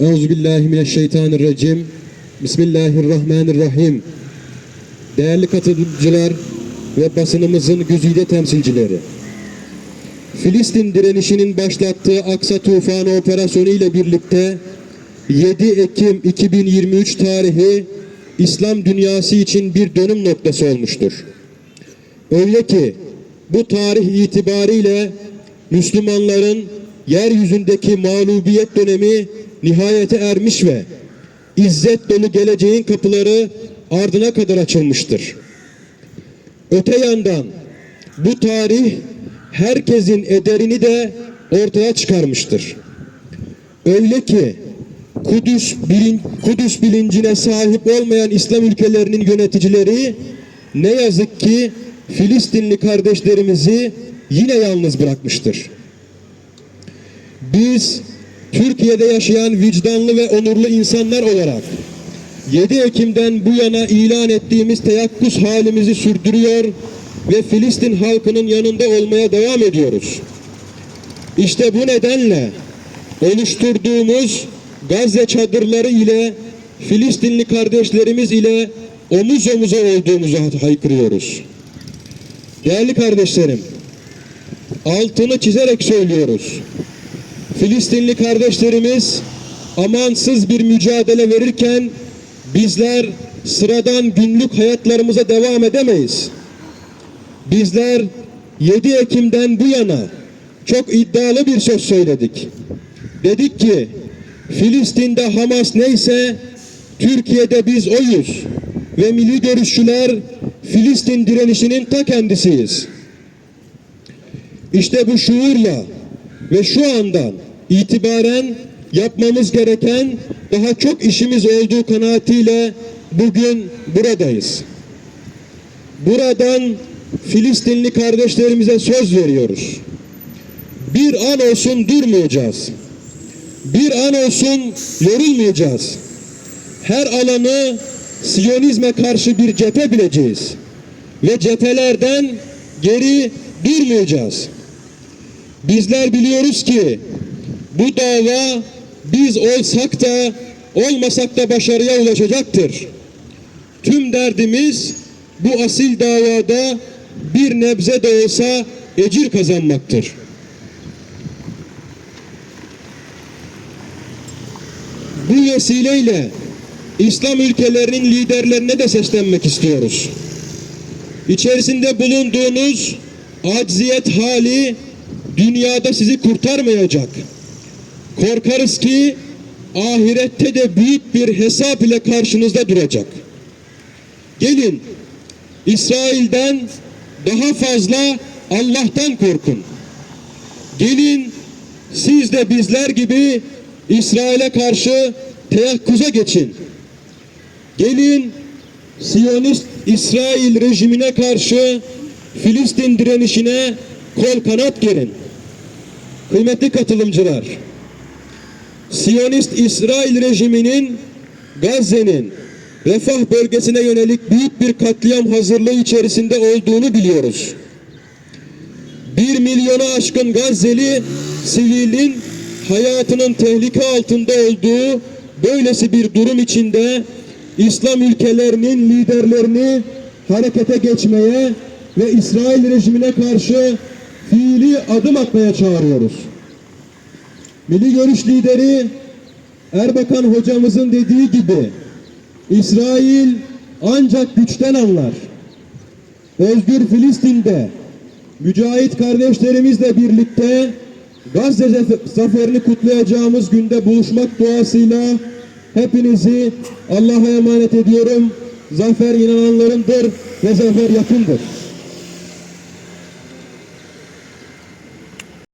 Euzubillahimineşşeytanirracim. Bismillahirrahmanirrahim. Değerli katılımcılar ve basınımızın güzide temsilcileri. Filistin direnişinin başlattığı Aksa Tufanı operasyonu ile birlikte 7 Ekim 2023 tarihi İslam dünyası için bir dönüm noktası olmuştur. Öyle ki bu tarih itibariyle Müslümanların yeryüzündeki mağlubiyet dönemi nihayete ermiş ve izzet dolu geleceğin kapıları ardına kadar açılmıştır. Öte yandan bu tarih herkesin ederini de ortaya çıkarmıştır. Öyle ki Kudüs, bilin, Kudüs bilincine sahip olmayan İslam ülkelerinin yöneticileri ne yazık ki Filistinli kardeşlerimizi yine yalnız bırakmıştır. Biz Türkiye'de yaşayan vicdanlı ve onurlu insanlar olarak 7 Ekim'den bu yana ilan ettiğimiz teyakkuz halimizi sürdürüyor ve Filistin halkının yanında olmaya devam ediyoruz. İşte bu nedenle oluşturduğumuz Gazze çadırları ile Filistinli kardeşlerimiz ile omuz omuza olduğumuzu haykırıyoruz. Değerli kardeşlerim, altını çizerek söylüyoruz. Filistinli kardeşlerimiz amansız bir mücadele verirken bizler sıradan günlük hayatlarımıza devam edemeyiz. Bizler 7 Ekim'den bu yana çok iddialı bir söz söyledik. Dedik ki Filistin'de Hamas neyse Türkiye'de biz oyuz ve milli görüşçüler Filistin direnişinin ta kendisiyiz. İşte bu şuurla ve şu andan itibaren yapmamız gereken daha çok işimiz olduğu kanaatiyle bugün buradayız. Buradan Filistinli kardeşlerimize söz veriyoruz. Bir an olsun durmayacağız. Bir an olsun yorulmayacağız. Her alanı Siyonizme karşı bir cephe bileceğiz. Ve cephelerden geri durmayacağız. Bizler biliyoruz ki bu dava biz olsak da olmasak da başarıya ulaşacaktır. Tüm derdimiz bu asil davada bir nebze de olsa ecir kazanmaktır. Bu vesileyle İslam ülkelerinin liderlerine de seslenmek istiyoruz. İçerisinde bulunduğunuz acziyet hali dünyada sizi kurtarmayacak. Korkarız ki ahirette de büyük bir hesap ile karşınızda duracak. Gelin İsrail'den daha fazla Allah'tan korkun. Gelin siz de bizler gibi İsrail'e karşı teyakkuza geçin. Gelin Siyonist İsrail rejimine karşı Filistin direnişine kol kanat gerin. Kıymetli katılımcılar, Siyonist İsrail rejiminin Gazze'nin refah bölgesine yönelik büyük bir katliam hazırlığı içerisinde olduğunu biliyoruz. Bir milyona aşkın Gazze'li sivilin hayatının tehlike altında olduğu böylesi bir durum içinde İslam ülkelerinin liderlerini harekete geçmeye ve İsrail rejimine karşı fiili adım atmaya çağırıyoruz. Milli Görüş lideri Erbakan hocamızın dediği gibi İsrail ancak güçten anlar. Özgür Filistin'de mücahit kardeşlerimizle birlikte Gazze zaferini kutlayacağımız günde buluşmak duasıyla hepinizi Allah'a emanet ediyorum. Zafer inananlarındır ve zafer yakındır.